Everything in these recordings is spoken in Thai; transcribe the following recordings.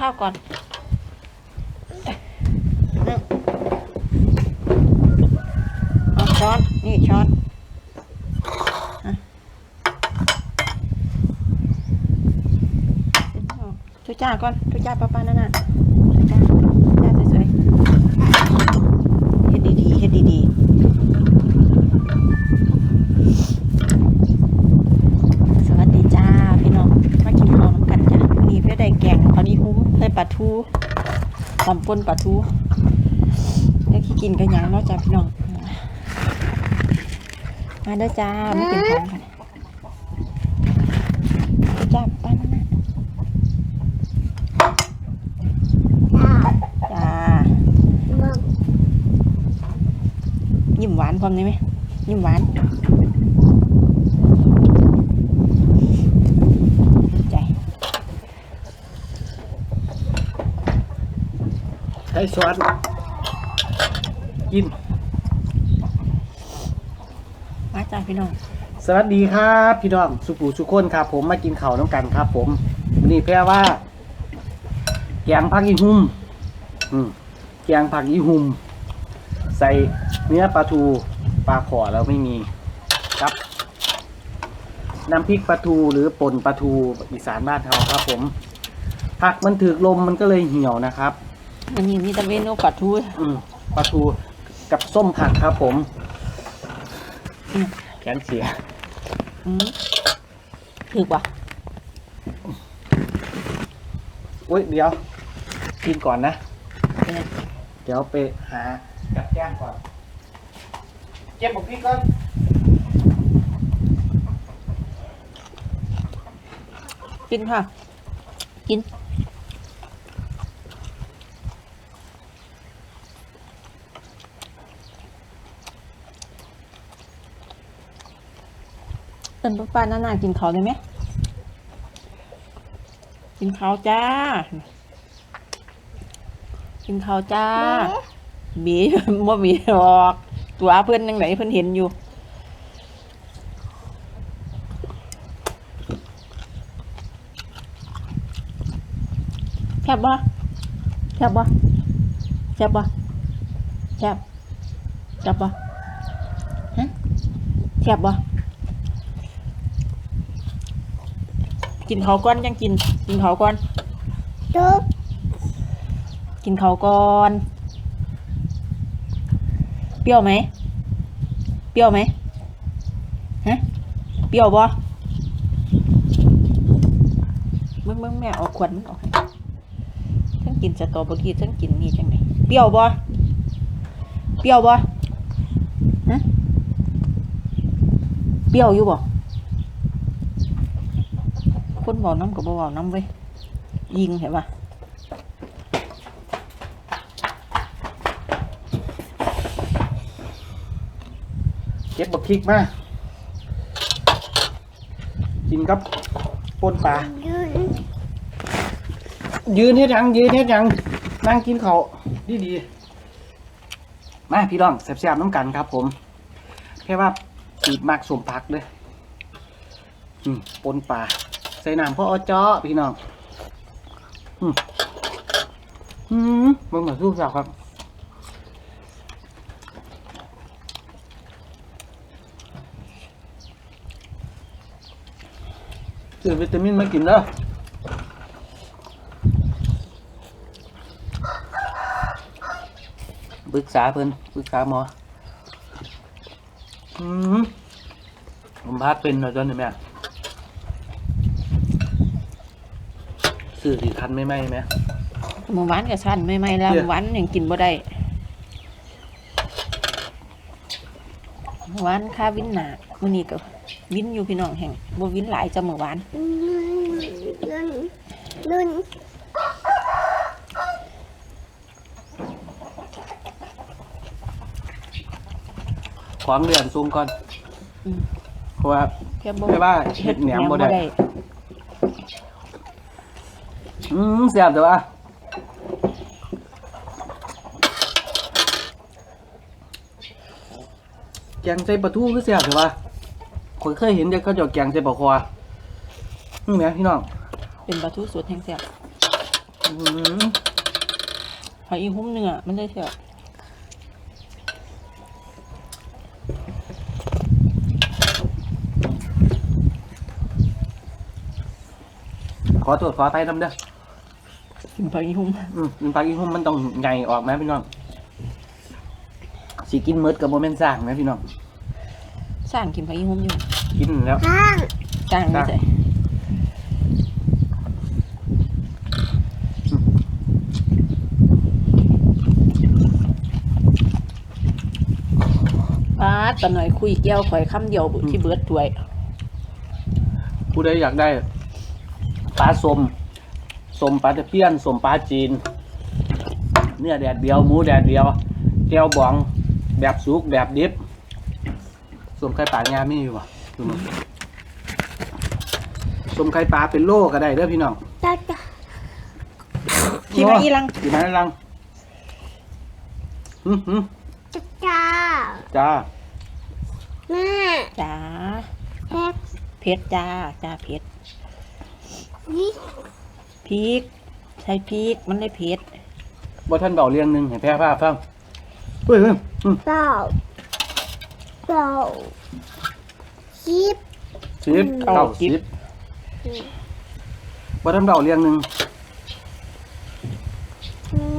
ข้าวก่อนนั่งเอาช้อน นี่ช้อนอะช่วยจ้าก่อนทุจ้าป้าป้านั่นน่ะช่วยจ้าจ้าสวยๆเฮ็ดดีๆเฮ็ดดีๆ สวัสดีจ้าพี่น้อง มากินข้าวน้ำกันจ้ะนี่เพื่อได้แกงตอนนี้หุ้มได้ป ลาทูตำป่นปลาทูแล้วขี้กินกันยังเนาะจ้าพี่น้อง มาเด้อจ้ามากินข้าวกันจ้าป้านั่นน่ะจ้ายิ้มหวานพร้อมได้ไหมยิ้มหวานใจ ใช้ช้อนกิน มาจ้าพี่น้อง สวัสดีครับ พี่น้อง สุปูสุคนครับ ผมมากินข้าวน้ำกันครับ ผมวันนี้แปลว่าแกงผักอีหุ่มอืมแกงผักอีหุ่มใส่เนื้อปลาทูปลาขอแล้วไม่มีครับน้ำพริกปลาทูหรือป่นปลาทูอีสานบ้านเราครับ ผมผักมันถือลมมันก็เลยเหี่ยวนะครับ อันนี้มีแตะเมนูปลาทูอืมปลาทูกับส้มผักครับผมอืมแขนเสียอืมถือป่ะอุ้ยเดี๋ยวกินก่อนนะ เป็นไงเดี๋ยวไปหาจับแก้มก่อนเก็บบุกพี่ก่อนกินค่ะ กิน เป็นป้าป้าหน้าๆกินเขาวได้ไหม กินเขาวจ้า กินเขาวจ้าบีบ่บีหรอก ตัวเพื่อนยังไหนเพื่อนเห็นอยู่ แคบบ่แคบบ่แคบบ่แคบแคบบ่ฮะแคบบ่ กินเขาวก่อนยังกิน กินเขาวก่อน จุ๊บกินเขาวก่อน เปรี้ยวไหม เปรี้ยวไหมฮะ เปรี้ยวบ่มึงมึงแม่เอาขวดมันออกให้ทั้งกินสตรอเบอรี่ทั้งกินนี่จังไหนเปรี้ยวบ่เปรี้ยวบ่ฮะเปรี้ยวอยู่บ่ คนบอกน้ำกับบ่บอกน้ำเว้ยยิงเห็นปะเก็บบักพริกมากินกับป่นปลายืนยืนเฮ็ดหยังยืนเฮ็ดหยังนั่งกินเขาวดีดีๆมาพี่น้องแซ่บๆน้ำกันครับ ผมแค่ว่าปีดมากสมพักเลยอืมปนปลา ใส่น้ำพ่ออจ้อพี่น้องอืมอืมเบิ่งมาสู้สาวครับซื้อวิตามินมากินเด้อปรึกษาเพิ่นปรึกษาหมอ อืมผมพาดเป็นหน่อยจนนี่แม่ ซื้อสีทันไม่ไหมแม่หมูหวานกับชั้นไม่ไม่แล้วเดี๋หยวมูหวานยังกินบ่ได้หมูหวานค่าวินหนามื้อนี้ก็วินอยู่พี่น้องแห่งบ่วินหลายจะหมูหวานยืนยืนของเดือนซูมก่อนอืมเพราะว่า แค่บ่แค่ว่าเห็ดแหนมบ่ได้ได้ อืมเสียบแต่ว่าแกงใส่ปลาทูคือเสียบแต่ว่าคนเคยเห็นเด็กเขาจะเอาแกงใส่ปลาคอนี่ไหมพี่น้องเป็นปลาทูสดแห้งแซ่บออื้อหือหอยอีหุ้มเนื้อมันได้เถอะขอตรวจขอไปน้ำเด้อ กินหอยอีหุ้มอืมปลาอีหุ่มมันต้องใหญ่ออกไหมพี่น้องสิกินเมิดกับโมเมนต์สร้างไหมพี่น้องสร้างกินหอยอีหุ้มอยู่กินแล้ว ข้างสร้างไม่ใช่ป้าดตะหน่อยคุยแก้วข่อยคำเดียวที่เบิดถ้วย ผู้ใดอยากได้ปลาสม สมปลาตะเพียนสมปลาจีน เนื้อแดดเดียว หมูแดดเดียวแก้วบอง แบบสุกแบบดิบสมไข่ปลางามีอยู่ป่ะดูมั้งสมไข่ปลาเป็นโลก็ได้เด้อพี่น้องจ้าจ้าที่มาอีหลังที่มาอีหลังหืมหืมจ้าจ้าจ้าแม่จ้าแพ็คเพชรจ้าจ้าเพชรนี่ พริกใช้พริกมันได้เผ็ดบ่ท่านเบาเรียงหนึ่งให้แพ้ผ้าฟังเฮ้ยเฮ้ยอืมเต่าเต่าชิปสิบเก้าสิบบ่ท่านเบาเรียงหนึ่ง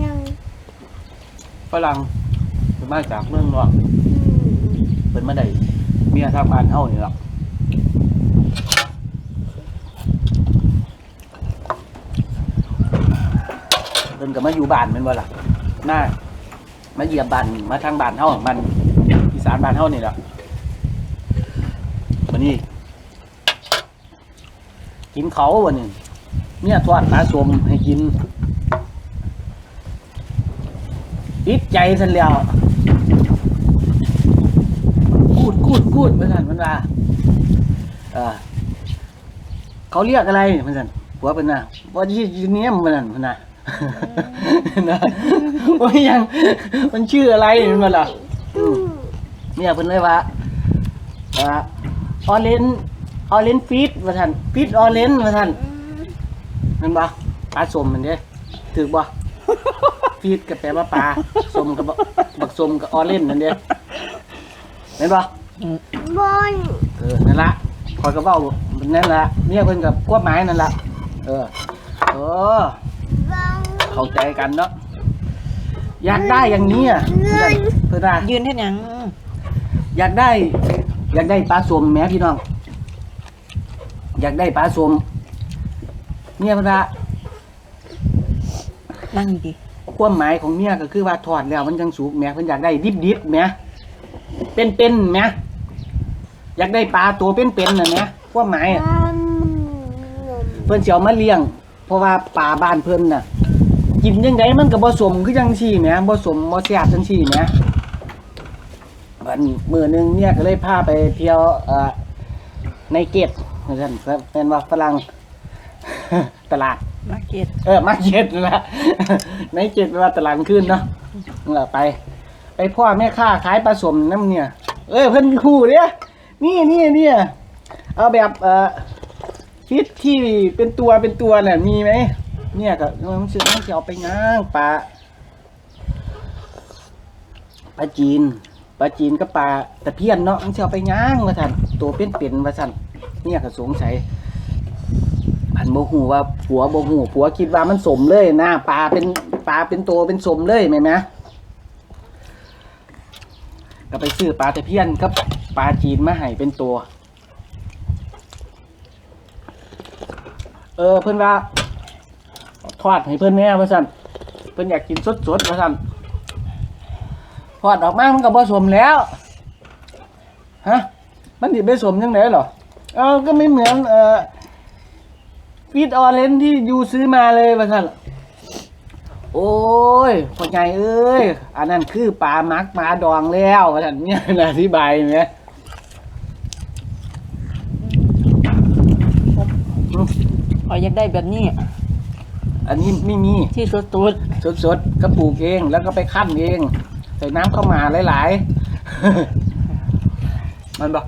ยังฝรั่งเป็นมาจากเมืองนอกอืมเป็นมาได้เมียทางบ้านเฮานี่หรอก นก็มาอยู่บ้านแม่นบ่ล่ะมามาเหยียมบ้านมาทางบ้านเฮาของมันอีสานบ้านเฮานี่แหละวันนี้ กินเขาวันนี้เมียทอดปลาสมให้กินติดใจซะแล้วกูดกูดกูดเหมือนกันมันว่าเออเขาเรียกอะไรเหมือนกันหัวเป็นน่ะว่าชื่เนี้ยมเหมือนกันมันน่ะ นะว่ายังมันชื่ออะไรเหมือนกันล่ะอืมเนี่ยเพิ่นเลยว่าเอ่อออเรนออเรนฟีดว่าท่านฟีดออเรนว่าท่านนั่นบ่ปลาสมมันเด้ถือบ่ฟีดก็แปลว่าปลาสมกับบักสมกับออเรนนั่นเด้เห็นบ่บนเออนั่นละคอยกระเบ้านั่นละเมียเพิ่นกับกวบไม้นั่นละเออเออบัง เข้าใจกันเนาะอยากได้อย่างนี้อะเพื่อนเพื่อนว่ายืนให้หยังอยากได้ อยากได้ปลาสมแหม่พี่น้อง อยากได้ปลาสมเมียเพิ่นว่านั่งดีความหมายของเมียก็คือว่าทอดแล้วมันจังสุกแหม่เพิ่นอยากได้ดิบๆแหม่เป็นๆแหม่อยากได้ปลาตัวเป็นๆน่ะแหม่ความหมายอะอืมเพิ่นสิเอามาเลี้ยง เพราะว่าป่าบ้านเพิ่นน่ะ กินจังไดมันก็บ่สมคือจังซี่แหมบ่สมบ่แซ่บจังซี่แหมวันมื้อหนึงเนี่ยก็เลยพาไปเที่ยวเอ่อในเกตว่าซั่นครับแม่นว่าฝรั่ง ตลาด มาเก็ตเออมาเก็ตนั่นล่ะในเกตแปลว่าตลาดขึ้นเนาะนั่นล่ะไป ไปพ่อแม่ค้าขายปลาสมน้ำเนี่ย เอ้ยเพิ่นคู่เด้นี่นี่เนี่ยเอาแบบเอ่อฟิตที่เป็นตัวเป็นตัวเนี่ยมีไหม เนี่ยก็มันจะต้องเอาไปง้างปลาปลาจีนปลาจีนกับปลาตะเพียนเนาะมันจะเอาไปง้างมาสั่นตัวเป็นเป็นมาสั่นเนี่ยก็สงสัยพันโบหูว่าผัวโบหูผัวคิดว่ามันสมเลยนะปลาเป็นปลาเป็นตัวเป็นสมเลยไหมไหมก็ไปซื้อปลาตะเพียนกับปลาจีนมาให้เป็นตัว เออเพื่อนว่า ทอดให้เพื่อนแม่ว่าสั่นเพื่อนอยากกินสดสดๆว่าสั่นทอดออกมามันก็ผสมแล้วฮะมันดิไปสมยังไงหรอเออก็ไม่เหมือนเอ่อฟีดออเรนที่ยูซื้อมาเลยว่าสั่นโอ้ยพ่อใหญ่เอ้ย อันนั้นคือปลามักปลาดองแล้วว่าสั่นเนี่ยอธิบายไหมขออยากได้แบบนี้ อันนี้ไม่มีที่สุดสดๆก็ปลูกเองแล้วก็ไปคั้นเอง ใส่น้ำเข้ามาหลายๆ มันบอก